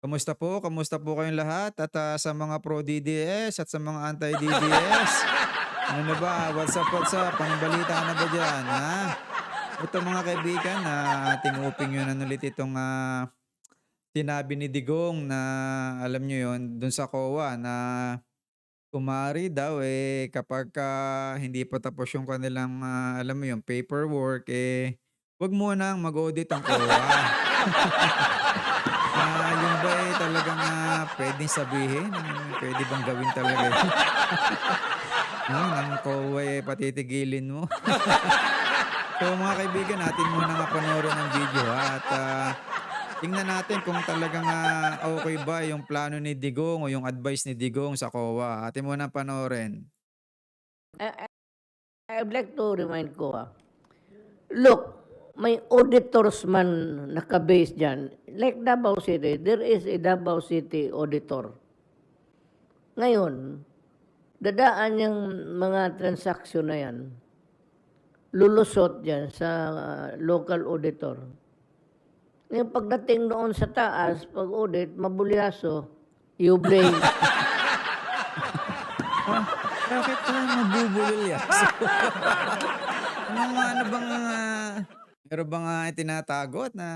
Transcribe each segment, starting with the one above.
Kamusta po? Kamusta po kayong lahat? At ah, sa mga pro DDS at sa mga anti DDS. Ano na ba? What's up, what's up? Anong balita na ba dyan, ha? Ito mga kaibigan, na ating uping yun ano ulit itong ah, sinabi ni Digong na alam nyo yun, dun sa COA na kumari daw eh kapag ka hindi pa tapos yung kanilang ah, alam mo yun, paperwork eh wag mo nang mag-audit ang COA. Ah, yun ba eh talagang ah, pwedeng sabihin? Hmm, Pwede bang gawin talaga no, ng COA eh, patitigilin mo. so mga kaibigan, natin muna nga panoorin ang video at ah, tingnan natin kung talagang ah, okay ba yung plano ni Digong o yung advice ni Digong sa COA. Atin muna panoorin. I, I- I'd like to remind ko, ah, look, may auditors man nakabase dyan. Like Davao City, there is a Davao City auditor. Ngayon, dadaan yung mga transaksyon na yan, lulusot dyan sa ah, local auditor. Ngayon, pagdating doon sa taas, pag audit, mabulyaso, you blame. Bakit ka mabubulol yan? ano nga, ano bang, uh, meron bang uh, tinatagot na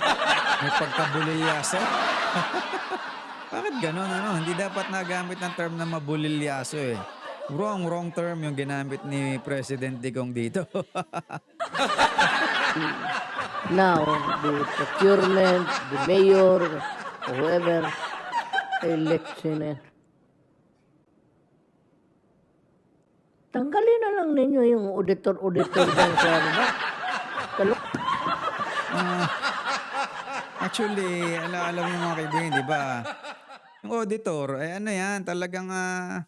may pagkabulilyaso? bakit ganon, ano? Hindi dapat nagamit ng term na mabulilyaso eh. Wrong, wrong term yung ginamit ni President Digong dito. now the procurement, the mayor, whoever, election. eh. Tanggalin na lang ninyo yung auditor-auditor dyan sa ano ba? Ah, actually, ala alam niyo mga kaibigan, di ba? Yung auditor, eh ano yan, talagang uh,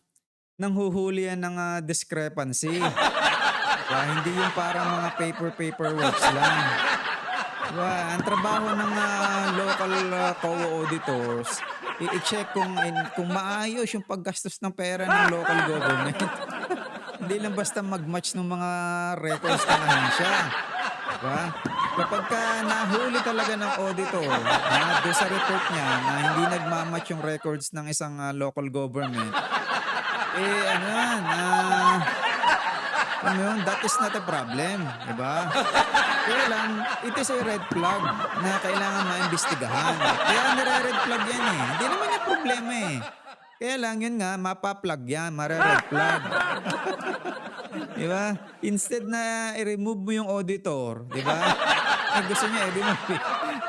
nanghuhuli yan ng ah, discrepancy. Diba? Hindi yung parang mga paper-paper works lang. Diba? Ang trabaho ng ah, local uh, COA auditors, i- i-check kung, in- kung maayos yung paggastos ng pera ng local government. Hindi lang basta mag-match ng mga records ng ahensya. Diba? Kapag ka nahuli talaga ng auditor na doon sa report niya na hindi nagmamatch yung records ng isang ah, local government, eh ano yan, ah, ano yun, that is not a problem, di ba? Kaya lang, it is a red flag na kailangan maimbestigahan. Kaya nire-red flag yan eh. Hindi naman yung problema eh. Kaya lang yun nga, mapa-plug yan, mare-red flag. Di ba? Instead na i-remove mo yung auditor, di ba? Eh, gusto niya eh.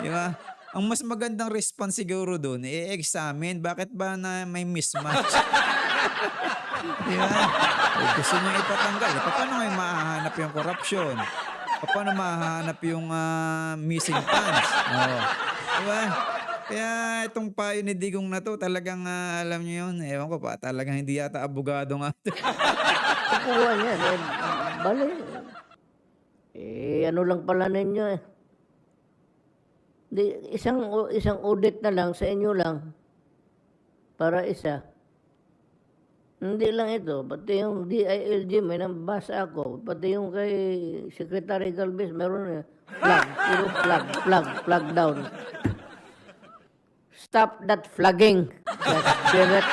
Di ba? Ang mas magandang response siguro doon, i-examine bakit ba na may mismatch. di ba? Eh, gusto niya ipatanggal. Eh, paano ngayon mahahanap yung corruption? Paano mahahanap yung ah, missing funds? Oo. Di ba? Kaya itong payo ni Digong na to, talagang ah, alam niyo yun, ewan ko pa, talagang hindi yata abogado nga. Kukuha niyan. Eh, bali. Eh, ano lang pala ninyo eh. Di, isang, isang audit na lang sa inyo lang. Para isa. Hindi lang ito, pati yung DILG, may nabasa ako. Pati yung kay Secretary Galvez, meron eh. Flag, puro flag, flag, flag down. Stop that flagging. Direct.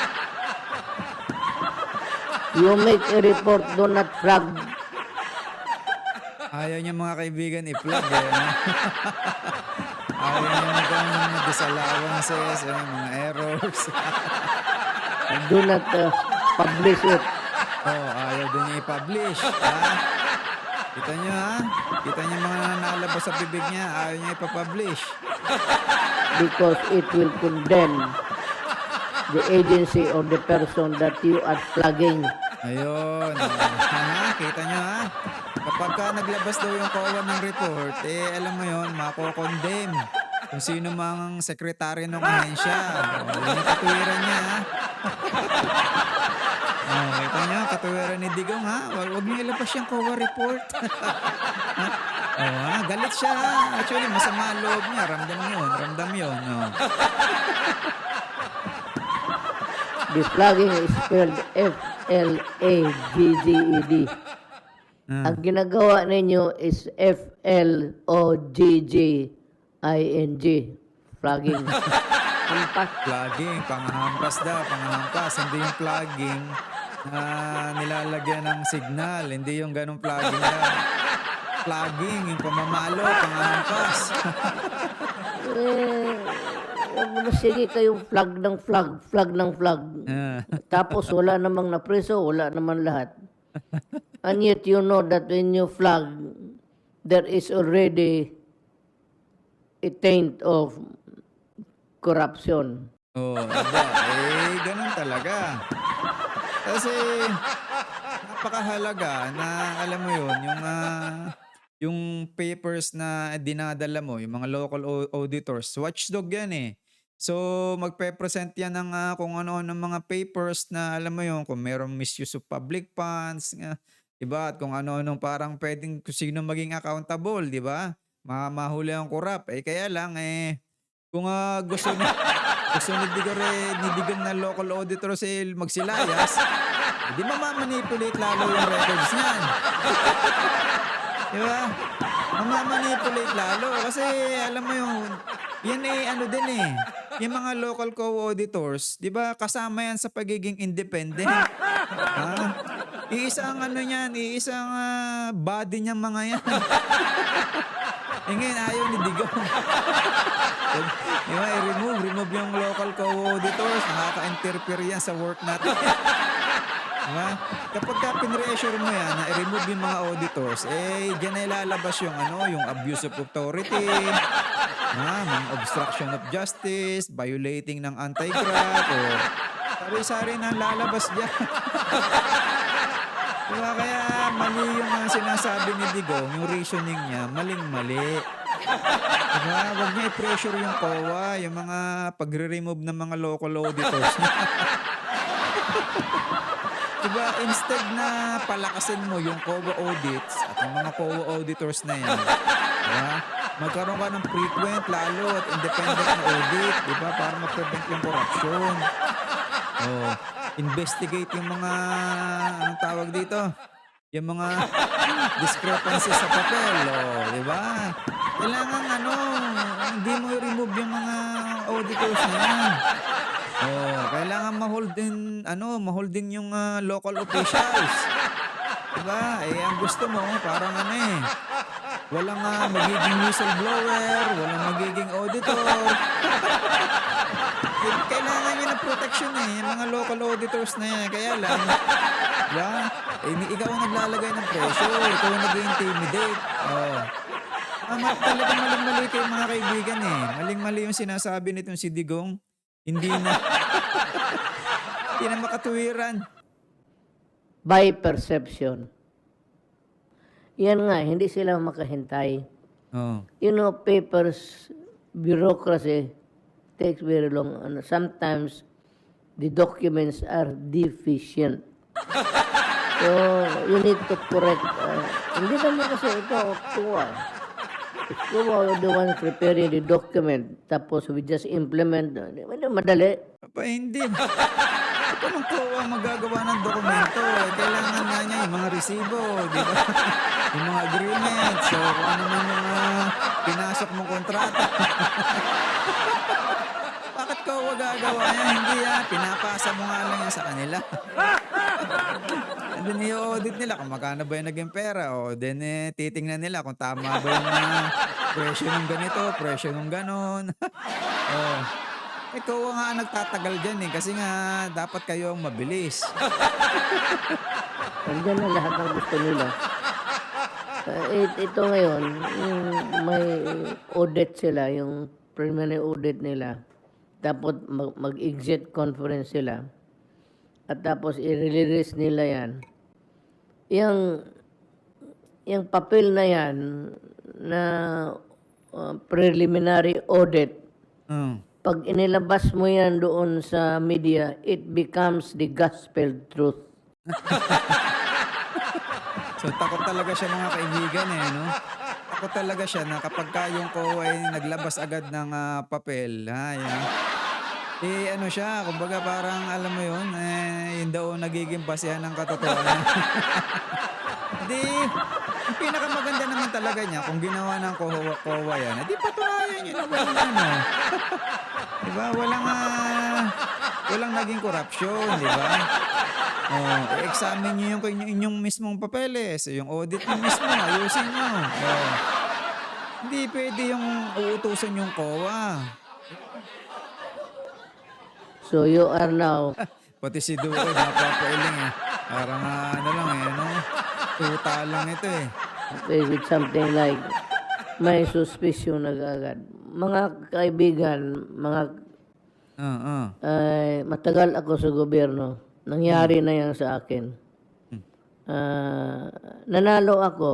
You make a report, do not flag. Ayaw niya mga kaibigan i-plug eh. no? Ayaw niya magkaroon ng mga disallowances, ano, mga errors. Do not uh, publish it. oh, ayaw din niya i-publish. Ha? Kita niyo ha? Kita niyo mga nalabas sa bibig niya, ayaw niya ipapublish. because it will condemn the agency or the person that you are flagging. Ayun. oh. Ha? Kita niyo ha? Kapag ka naglabas daw yung COA ng report, eh alam mo yon mako-condemn. Kung sino mang sekretary ng ahensya. Oh, yun yung katuwiran niya ha? Oh, kita niyo, katuwiran ni Digong ha? Wag, wag niyo ilabas yung COA report. Oh, ha? Galit siya ha? Actually, masama ang loob niya. Ramdam yun. Ramdam yun. Oh. The flagging is spelled F-L-A-G-G-E-D. Ah. Ang ginagawa ninyo is F-L-O-G-G-I-N-G. Flagging. Hampas. Plugging, panghampas daw, panghampas. Hindi yung plugging na nilalagyan ng signal. Hindi yung ganong plugging daw. Plugging, yung pamamalo, panghampas. Eh, sige kayong flag ng flag, flag ng flag. Ah, Tapos wala namang napreso, wala naman lahat. And yet you know that when you flag, there is already a taint of corruption. Oh, aba, eh, ganun talaga. Kasi, napakahalaga na, alam mo yun, yung, ah, yung papers na dinadala mo, yung mga local au- auditors, watchdog yan eh. So, magpe-present yan ng ah, kung ano-ano mga papers na, alam mo yun, kung merong misuse of public funds, nga, diba? At kung ano-anong parang pwedeng kung sino maging accountable, di ba? Ma mahuli ang korap. Eh, kaya lang, eh, kung ah, gusto ni gusto ni Digor eh, ni Digong na local auditor si magsilayas, hindi mamamanipulate lalo yung records niyan. Di ba? Mamamanipulate lalo. Kasi alam mo yung, yan eh, ano din eh. Yung mga local co-auditors, di ba, kasama yan sa pagiging independent. Ha? Iisang ano yan, iisang ah, body niyang mga yan. Eh ngayon, ayaw ni Digong. Di ba, i-remove, remove yung local co-auditors. Nakaka-interfere yan sa work natin. Di ba? Kapag ka pinreassure mo yan na i-remove yung mga auditors, eh, dyan na ilalabas yung ano, yung abuse of authority, ha, mga obstruction of justice, violating ng anti-graft, o sari-sari na lalabas dyan. Diba? Kaya mali yung sinasabi ni Digong, yung reasoning niya, maling-mali. Diba? Huwag niya i-pressure yung COA, yung mga pagre-remove ng mga local auditors diba? Instead na palakasin mo yung COA audits at yung mga COA auditors na yan, diba? magkaroon ka ng frequent, lalo at independent na audit, diba? Para ma-prevent yung corruption. Oh, investigate yung mga anong tawag dito? Yung mga discrepancies sa papel, oh, di ba? Kailangan ano, hindi mo i-remove yung mga auditors na yan. Oh, kailangan ma-hold din ano, ma-hold din yung ah, local officials. Di ba? Eh ang gusto mo parang ano eh. Walang ah, magiging whistleblower, walang magiging auditor. Eh, kailangan niya ng protection eh, yung mga local auditors na yan. Kaya lang, ba? Eh, ikaw ang naglalagay ng pressure, ikaw ang nag-intimidate. Oh. Tama, talaga maling-mali kayo mga kaibigan eh. Maling-mali yung sinasabi nitong si Digong. Hindi na, hindi na makatuwiran. By perception. Yan nga, hindi sila makahintay. Oh. You know, papers, bureaucracy takes very long. Ano, sometimes the documents are deficient. So, you need to correct. uh, hindi naman kasi ito, kuha. If kuha the one preparing the document, tapos we just implement, uh, di- madali. Pa, hindi. Anong po ang magagawa ng dokumento? Eh, kailangan nga niya yung mga resibo, di ba? yung mga agreements, so ano man yung ah, pinasok mong kontrata. Bakit ko gagawa niya? Hindi ah, pinapasa mo nga lang yan sa kanila. Then i-audit nila kung magkano ba yung naging pera. O then eh, titingnan nila kung tama ba yung ah, presyo ng ganito, presyo ng ganon. oh. Ikaw nga ang nagtatagal dyan eh. Kasi nga, dapat kayo ang mabilis. Nandiyan na lahat ng gusto nila. Uh, it, ito ngayon, yung may audit sila, yung preliminary audit nila. Tapos mag, mag-exit conference sila. At tapos i-release nila yan. Yung, yung papel na yan na uh, preliminary audit, Mm. pag inilabas mo yan doon sa media, it becomes the gospel truth. So takot talaga siya mga kaibigan eh, no? Takot talaga siya na kapag ka yung COA ay naglabas agad ng ah, papel, ha, yan. Eh ano siya, kumbaga parang alam mo yun, eh, yun daw nagiging basehan ng katotohanan. Ang pinakamaganda naman talaga niya kung ginawa ng COA yan, eh di patunayan niya na walang ano. Di Di ba? Walang, ah, walang naging korupsyon, di ba? Oh, i-examine niyo yung inyong, inyong mismong papeles, yung audit niyo mismo, ayusin niyo. Oh. Hindi pwede yung uutusan yung COA. So you are now Pati si Duo, napapailing eh. Parang ah, ano lang eh, ano? Tuta lang ito eh. okay, with something like may suspicion agad. Mga kaibigan, mga Ah, ah. ay matagal ako sa gobyerno. Nangyari na yan sa akin. Ah, nanalo ako.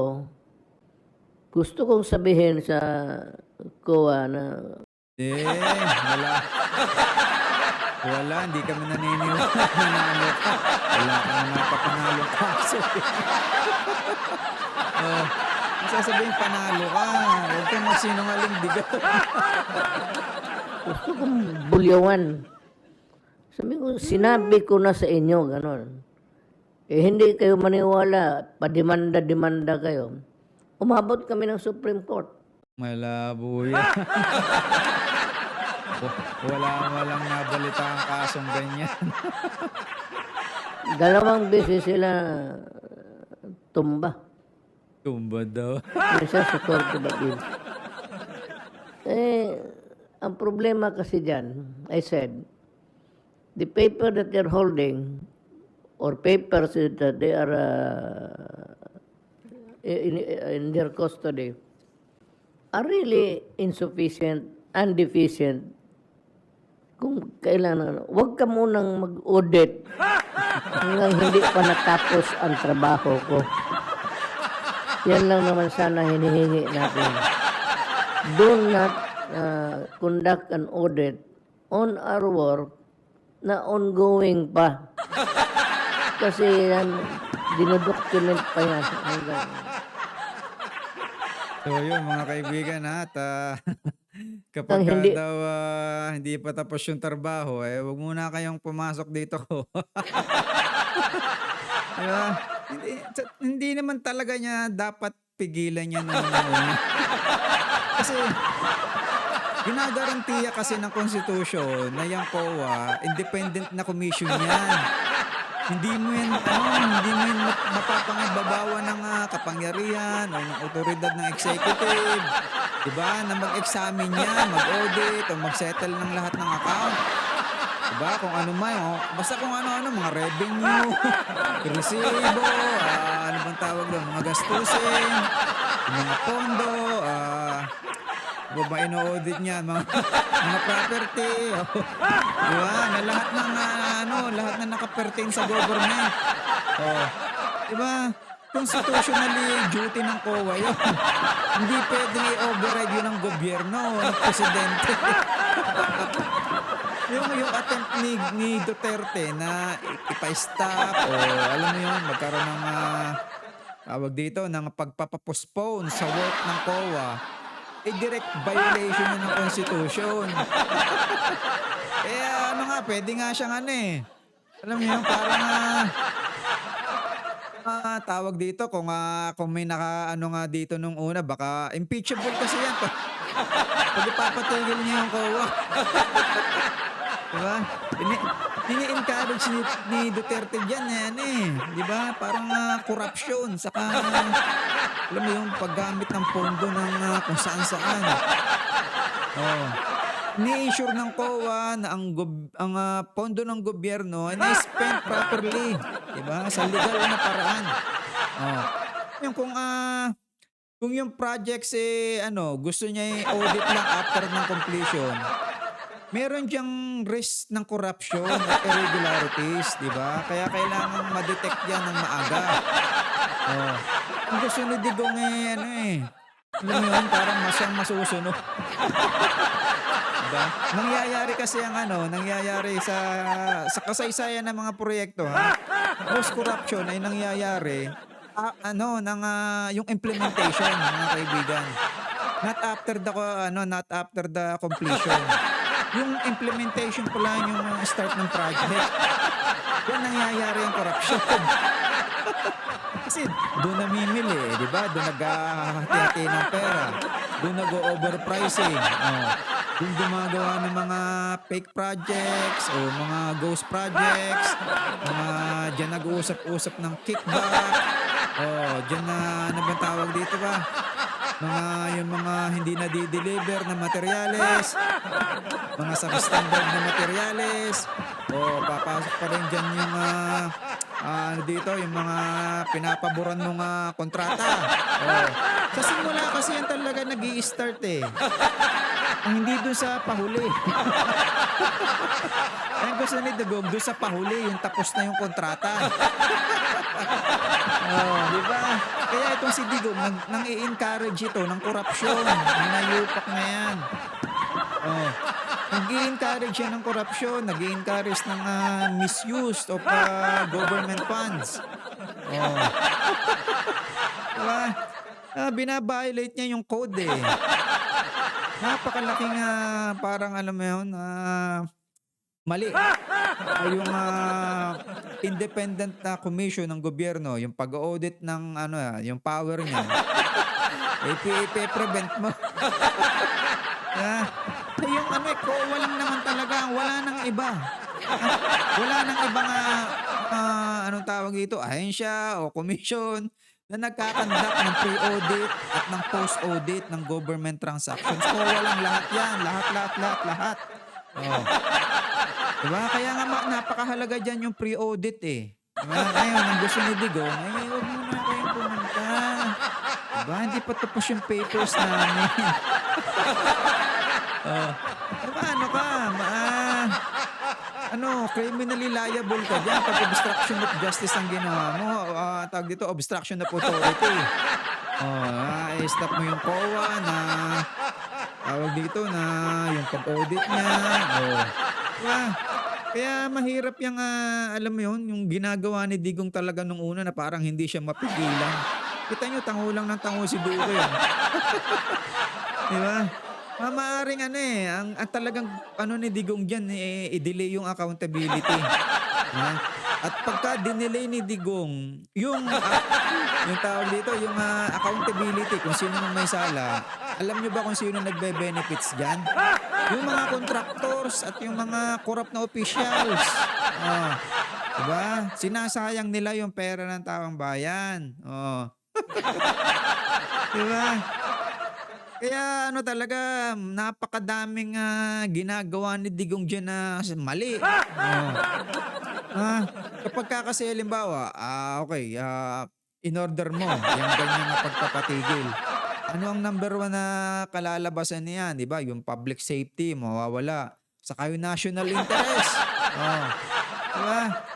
Gusto kong sabihin sa COA na Eh, wala. Wala, hindi kami naniniwala. Nanalo ka. Wala ka na napapanalo kaso. oh, ang sasabihin, panalo ka. Huwag kang magsinungaling bigat. gusto kong bulyawan. Sabi ko, sinabi ko na sa inyo, ganon. Eh, hindi kayo maniwala, padimanda-dimanda kayo. Umabot kami ng Supreme Court. Malabo yan. wala, walang nabalita ang kasong ganyan. Dalawang beses sila tumba. Tumba daw. Isa sa Korte Batil. Eh, ang problema kasi dyan, I said, the paper that they're holding, or papers that they are uh, in, in their custody, are really insufficient and deficient kung kailangan. Huwag ka munang mag-audit hanggang hindi pa natapos ang trabaho ko. Yan lang naman sana hinihingi natin. Do not uh, conduct an audit on our work na ongoing pa. Kasi yan, dinodocument pa yan. Hanggang, So yun mga kaibigan at ah, kapag Ang ka hindi- daw ah, hindi pa tapos yung trabaho, eh wag muna kayong pumasok dito ko. diba? Hindi, sa- hindi naman talaga niya dapat pigilan niya na una. Kasi ginagarantiya kasi ng konstitusyon na yung COA, independent na commission yan. Hindi mo yan, ano, hindi mo mapapangbabawa ng ah, kapangyarihan o ng otoridad ng executive. Diba? Na mag-examine yan, mag-audit o mag-settle ng lahat ng account. Diba? Kung ano man, oh. basta kung ano-ano, mga revenue, resibo, ah, ano bang tawag doon, mga gastusin, mga pondo, ah, ano ba ino-audit niya? Mga, mga property. Oh. Di ba? Na lahat ng ah, ano, lahat na nakapertain sa government. Oh. Di ba? Constitutionally duty ng COA yun. Hindi pwedeng i-override yun ng gobyerno ng presidente. yung, yung attempt ni, ni Duterte na ipa-stop o alam mo yun, magkaroon ng ah, tawag dito, ng pagpapapostpone sa work ng COA, eh direct violation ng Constitution. eh ano nga, pwede nga siyang ano eh. Alam mo yun, parang ah, ah, tawag dito kung ah, kung may naka ano nga dito nung una baka impeachable kasi yan pag, pag niya yung COA. diba? Ini, ini-encourage ni, ni Duterte dyan yan eh. Diba? Parang ah, corruption saka alam mo yung paggamit ng pondo ng ah, kung saan saan. Oh. Ni-ensure ng COA na ang gob- ang ah, pondo ng gobyerno ay na-spend properly, 'di ba? Sa legal na paraan. Oh. Yung kung ah kung yung projects eh ano, gusto niya i-audit lang after ng completion. Meron diyang risk ng corruption at irregularities, 'di ba? Kaya kailangan ma-detect 'yan ng maaga. Oh. Ang gusto ni Digong eh, ano eh. Alam mo yun, parang masyang masusunod. Diba? Nangyayari kasi ang ano, nangyayari sa sa kasaysayan ng mga proyekto ha. Most corruption ay nangyayari ah, ano ng ah, yung implementation mga kaibigan. Not after the ano, not after the completion. Yung implementation pa lang yung start ng project. Yan nangyayari ang corruption. Kasi doon namimili, di ba? Doon naghahati-hati ng pera. Doon nag-overpricing. Oh. Doon gumagawa ng mga fake projects o mga ghost projects. Mga dyan nag-uusap-usap ng kickback. Oh, dyan na, ano bang tawag dito ba? Mga, yung mga hindi na di-deliver na materyales. Mga substandard na materyales. O, papasok pa rin dyan yung, ah, ano dito, yung mga pinapaboran ng ah, kontrata. Oh. Sa simula kasi yan talaga nag start eh. Ang hindi dun sa pahuli. Ang gusto ni Dugong, dun sa pahuli, yung tapos na yung kontrata. oh, di ba? Kaya itong si Digong, nang, nang i-encourage ito ng korupsyon. Yung nayupak na yan. Oh. Nag-i-encourage yan ng korupsyon, nag encourage ng ah, misuse of ah, government funds. Oh. diba? Ah, binabiolate niya yung code eh. Napakalaking ah, parang alam mo yun, ah, mali. Ah, yung ah, independent na commission ng gobyerno, yung pag-audit ng ano, yung power niya, ipi-prevent mo. Ah, yung ano eh, COA lang naman talaga, wala nang iba. Wala nang ibang ah, ah, anong tawag dito, ahensya o commission na nagkakandak ng pre-audit at ng post-audit ng government transactions. COA lang lahat yan. Lahat, lahat, lahat, lahat. Oh. Diba? Kaya nga napakahalaga dyan yung pre-audit eh. Diba? Ngayon, ang gusto ni Digong, ay huwag muna kayong pumunta. Diba? Hindi pa tapos yung papers namin. Diba, ano ka? Ma- ah, ano, criminally liable ka dyan pag obstruction of justice ang ginawa mo. ah, tawag dito, obstruction of authority. Oh, ah, i-stop mo yung COA na tawag dito na yung pag-audit niya. Oh. Diba? Kaya mahirap yung, ah, alam mo yun, yung ginagawa ni Digong talaga nung una na parang hindi siya mapigilan. Kita nyo, tango lang ng tango si Duque. eh. Di ba? Ma maaring ano eh, ang, ang talagang ano ni Digong dyan, eh, i-delay yung accountability. Ha? At pagka dinelay ni Digong, yung, ah, yung tawag dito, yung ah, accountability, kung sino mang may sala, alam nyo ba kung sino nagbe-benefits dyan? Yung mga contractors at yung mga corrupt na officials. Oh, diba? Sinasayang nila yung pera ng tawang bayan. Oh. diba? Kaya ano talaga, napakadaming ah, ginagawa ni Digong dyan na mali. Oh. Ah, kapag ka kasi halimbawa, ah, okay, ah, in order mo, yung ganyan na pagpapatigil. Ano ang number one na kalalabasan niyan, di ba? Yung public safety, mawawala. Saka yung national interest. Oh. Di ba?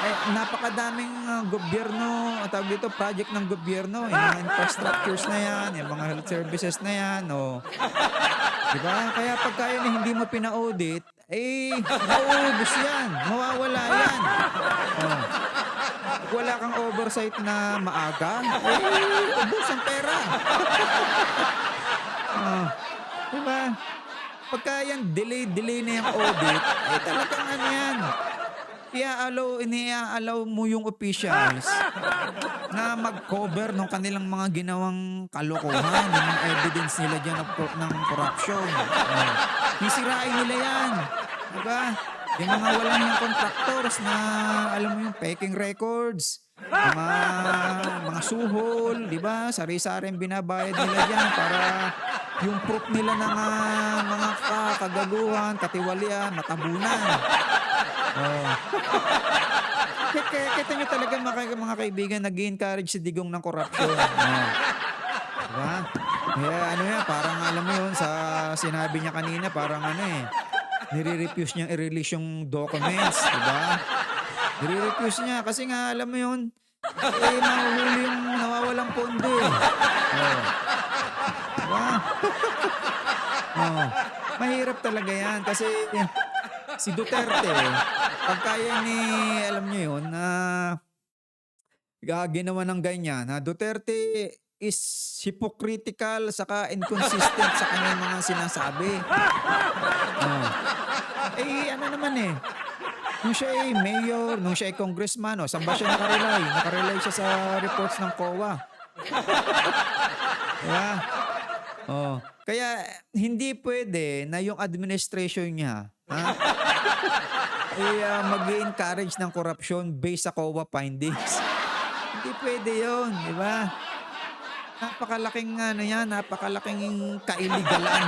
Eh, napakadaming ah, gobyerno, tawag dito, project ng gobyerno, yung mga infrastructures na yan, yung mga health services na yan, o. Di ba? Kaya pagka yun eh, hindi mo pina-audit, eh, mauubos yan, mawawala yan. Oh. Wala kang oversight na maaga, eh, ubos ang pera. oh. Di ba? Pagka yan, delay-delay na yung audit, eh talagang ano yan, i-allow, ini-allow mo yung officials na mag-cover ng kanilang mga ginawang kalokohan, mga evidence nila dyan ng, ng corruption. Oh. Sisirain nila yan. Diba? Yung mga walang yung contractors na, alam mo yung peking records, mga, mga suhol, di ba? Sari-saring binabayad nila dyan para yung proof nila ng ah, mga ka- kagaguhan, katiwalian, matabunan. Oh. Kaya, kaya kita nyo talaga mga, mga kaibigan, nag encourage si Digong ng corruption. Oh. Diba? Kaya ano yan, parang alam mo yun, sa sinabi niya kanina, parang ano eh, nire-refuse niyang i-release yung documents, diba? Nire-refuse niya kasi nga alam mo yun, eh, mahuhuli yung nawawalang pondo eh. Oh. Diba? oh. Mahirap talaga yan kasi si Duterte, pagka yan ni, alam niyo yun, na ginawa ng ganyan, na Duterte is hypocritical saka inconsistent sa kanyang mga sinasabi. Oh. Eh, ano naman eh, nung siya ay mayor, nung siya ay congressman, oh, saan ba siya nakarelay? Nakarelay siya sa reports ng COA. Diba? Oh, kaya hindi pwede na yung administration niya, ha? ay uh, mag-encourage ng corruption based sa COA findings. hindi pwede 'yon, di ba? Napakalaking ano yan, napakalaking kailigalan.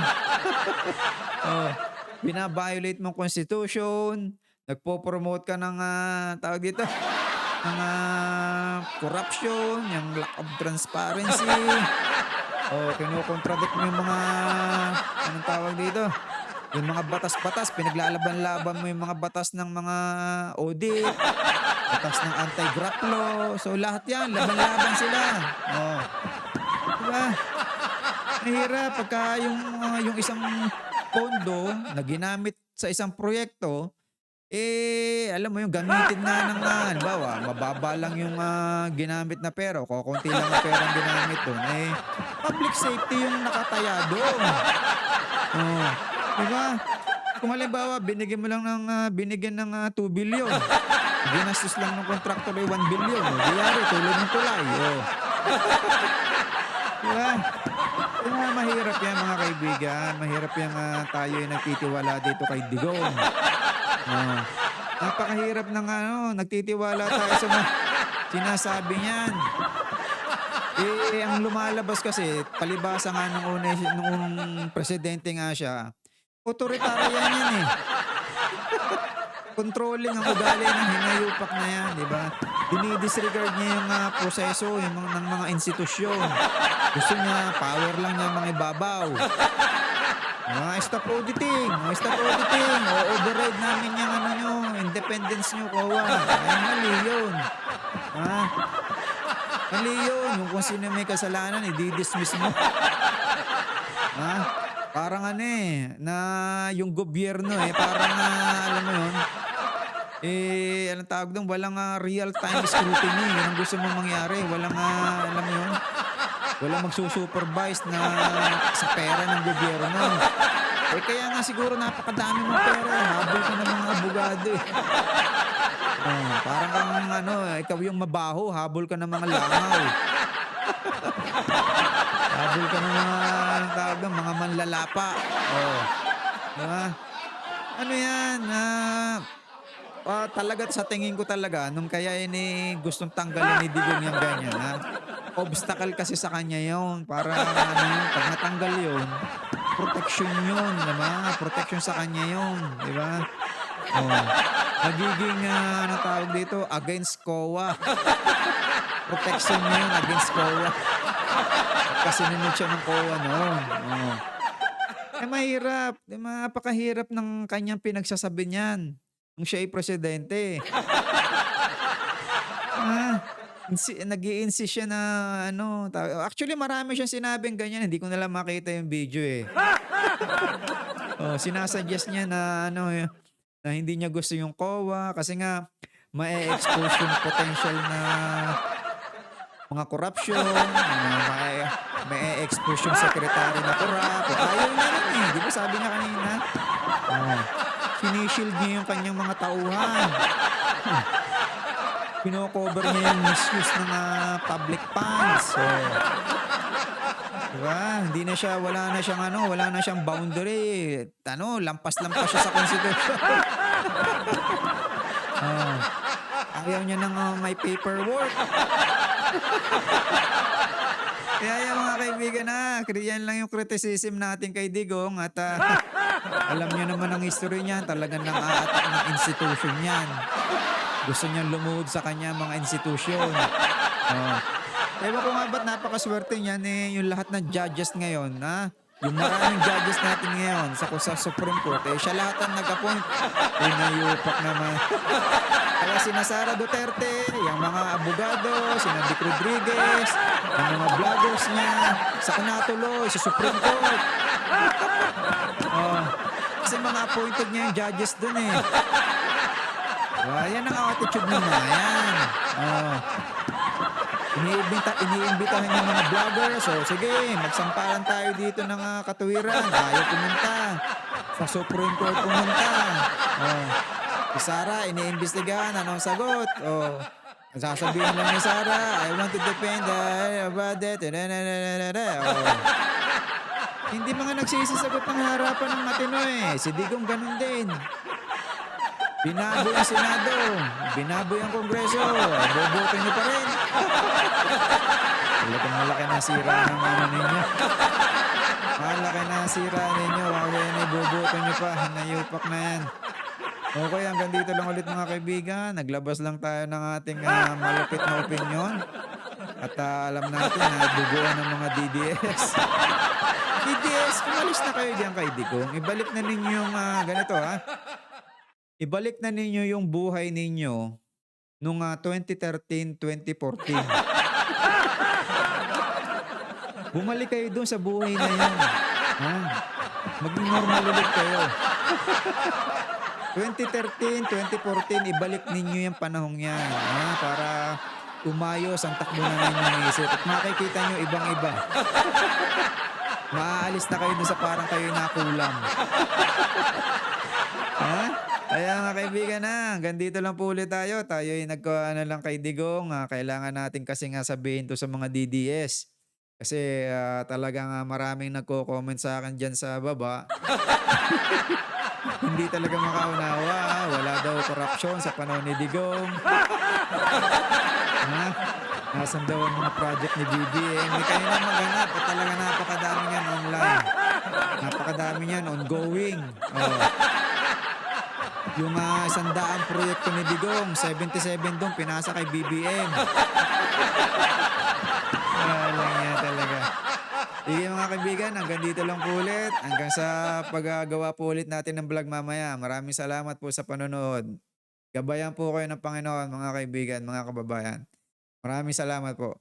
oh, binabiolate mong constitution, nagpo-promote ka ng ah, tawag dito, ng ah, corruption, yung lack of transparency. oh, kinukontradict mo yung mga anong tawag dito? Yung mga batas-batas, pinaglalaban-laban mo yung mga batas ng mga audit, batas ng anti-graft law. So lahat yan, laban-laban sila. Oh. Diba? Mahirap pagka yung, ah, yung isang pondo na ginamit sa isang proyekto, eh, alam mo yung gamitin nga ng, uh, halimbawa, mababa lang yung ah, ginamit na pera, o kukunti lang ang pera ang ginamit doon, eh, public safety yung nakataya doon. Oh, diba? Kung halimbawa, binigyan mo lang ng, ah, binigyan ng ah, 2 billion, ginastos lang ng contractor ay 1 billion, diyari, tulad ng tulay, oh. Diba? Kaya mahirap yan mga kaibigan. Mahirap yung ah, tayo ay nagtitiwala dito kay Digong. Oh. Napakahirap ng ano, nagtitiwala tayo sa mga sinasabi niyan. Eh, ang lumalabas kasi, palibasa nga nung una, nung presidente nga siya, otoritarian yan eh. Controlling ang ugali ng hinayupak na yan, di ba? Dinidisregard niya yung ah, proseso yung mga, ng mga institusyon. Gusto niya, power lang niya mga ibabaw. Mga stop auditing, mga stop auditing. O override namin yung ano nyo, independence nyo, kawa. Ay, mali yun. Ha? Mali yun. Yung kung sino may kasalanan, i-dismiss mo. ha? Parang ano eh, na yung gobyerno eh, parang ah, alam mo yun, eh, anong tawag doon, walang ah, real-time scrutiny. Ang gusto mong mangyari. Walang, ah, alam mo yun, walang magsusupervise na sa pera ng gobyerno. Eh kaya nga siguro napakadami mong pera. eh. Habol ka ng mga abogado eh. Oh, parang kang ano, ikaw yung mabaho, habol ka ng mga langaw. habol ka ng mga, doon, mga manlalapa. Oh. Diba? Ano yan? Ah, ah, talaga sa tingin ko talaga, nung kaya ini gustong tanggalin ni Digong yung ganyan, ha? obstacle kasi sa kanya yon para ano pag natanggal yun, protection yun, diba? Protection sa kanya yun, di ba? Oh. Nagiging, uh, ano tawag dito, against COA. Protection yun against COA. Kasi ninod siya ng COA noon. Oh. Eh mahirap, di ba? Napakahirap ng kanyang pinagsasabi niyan nung siya ay presidente. ah, nag insist siya na ano, actually marami siyang sinabing ganyan, hindi ko na lang makita yung video eh. oh, sinasuggest niya na ano eh, na hindi niya gusto yung COA kasi nga ma-expose yung potential na mga corruption, mga ma-expose yung secretary na corrupt. Ayaw niya rin eh. Di ba sabi niya kanina? Oh, sinishield niya yung kanyang mga tauhan. Hmm. Pino-cover niya yung misuse ng ah, public funds. So, diba? Hindi na siya, wala na siyang ano, wala na siyang boundary. Ano, lampas-lampas siya sa constitution. oh. Ayaw niya nang ah, may paperwork. Kaya yung mga kaibigan na, yan lang yung criticism natin kay Digong at ah, alam niyo naman ang history niyan, talagang nang aatak ng institution niyan. Gusto niyang lumuhod sa kanya mga institusyon. Oh. Ewan ko nga ba't napakaswerte niyan eh, yung lahat ng judges ngayon, ha? Yung maraming judges natin ngayon sa, sa Supreme Court, eh, siya lahat ang nag-appoint. Eh, nayupak naman. Kaya sina Sara Duterte, yung mga abogado, sina Vic Rodriguez, yung mga vloggers niya, sa kanatuloy, sa Supreme Court. Oh, kasi mga appointed niya yung judges dun eh. Oh, yan ang attitude mga yan. Oh. Iniimbita, iniimbitahan yung mga vlogger. So, sige, magsampalan tayo dito ng uh, katuwiran. Tayo pumunta. Sa Supreme Court pumunta. Oh. Si Sarah, iniimbestigahan. Anong sagot? Oh. Sasabihin lang ni Sarah, I want to defend the about that. Oh. Hindi mga nagsisisagot ng harapan ng matino eh. Si Digong ganun din. Binaboy ang Senado. Binaboy ang Kongreso. Boboto niyo pa rin. Talagang malaki na sira ng ano ninyo. Malaki na sira ninyo. Wala yan iboboto niyo pa. Nayupak na yan. Okay, hanggang dito lang ulit mga kaibigan. Naglabas lang tayo ng ating ah, malupit na opinion. At ah, alam natin na duguan ng mga DDS. DDS, umalis na kayo diyan kay Digong. Ibalik na ninyo yung ah, ganito ha. Ibalik na ninyo yung buhay ninyo nung ah, 2013, 2014. Bumalik kayo dun sa buhay na yun. Ha? Maging normal ulit kayo. 2013, 2014, ibalik ninyo yung panahong yan. Ha? Para umayos ang takbo na ninyong isip. At makikita nyo ibang-iba. Maaalis na kayo dun sa parang kayo nakulam. ha? Kaya mga kaibigan na, hanggang dito lang po ulit tayo. Tayo ay nagko ano lang kay Digong. ah, kailangan natin kasi nga sabihin to sa mga DDS. Kasi ah, talagang ah, maraming nagko-comment sa akin dyan sa baba. Hindi talaga makaunawa. Wala daw korupsyon sa panahon ni Digong. ha? Nasaan daw ang mga project ni BBM? May kayo na maghanap. At talaga napakadami niyan online. Napakadami niyan ongoing. Oh. Yung uh, isang proyekto ni Digong, 77 doon, pinasa kay BBM. Sige mga kaibigan, hanggang dito lang po ulit. Hanggang sa paggagawa po ulit natin ng vlog mamaya. Maraming salamat po sa panonood. Gabayan po kayo ng Panginoon mga kaibigan, mga kababayan. Maraming salamat po.